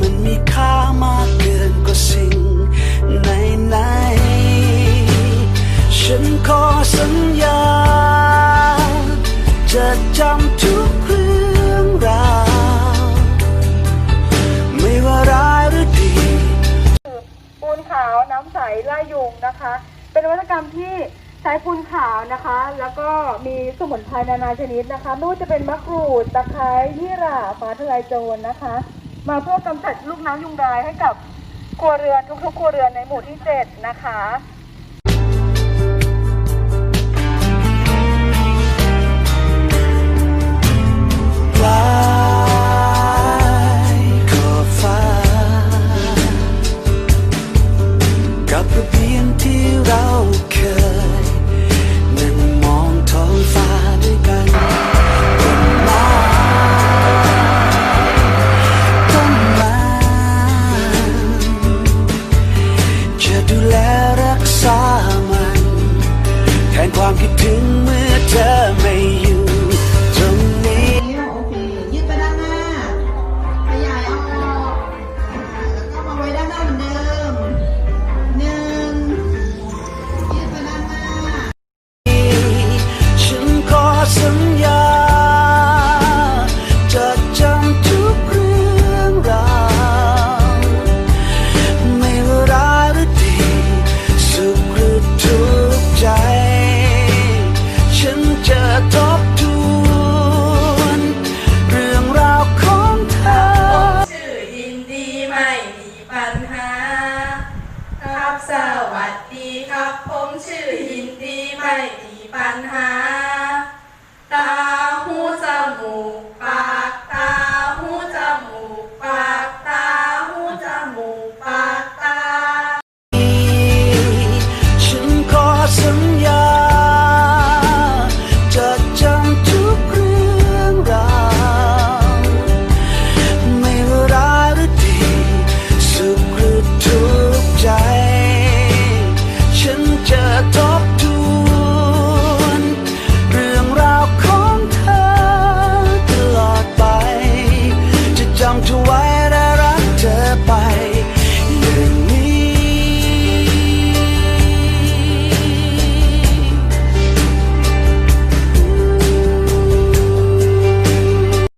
มันมีค่ามากเกินกว่าสิ่งไหนๆฉันขอสัญญา จะจำทุกเรื่องราว ไม่ว่าร้ายหรือดี ปูนขาวน้ำใสล่ายุงนะคะ เป็นวัตกรรมที่ใช้ปูนขาวนะคะ แล้วก็มีสมุนไพรนานาชนิดนะคะนู่นจะเป็นมะกรูดตะไคร้ยี่หร่าฟ้าทะลายโจรนนะคะ มาเพื่อกำจัดลูกน้ำยุงรายให้กับครัวเรือนทุกๆ ครัวเรือนในหมู่ที่ 7 นะคะ สวัสดีครับ ผมชื่อหินดีไม่มีปัญหา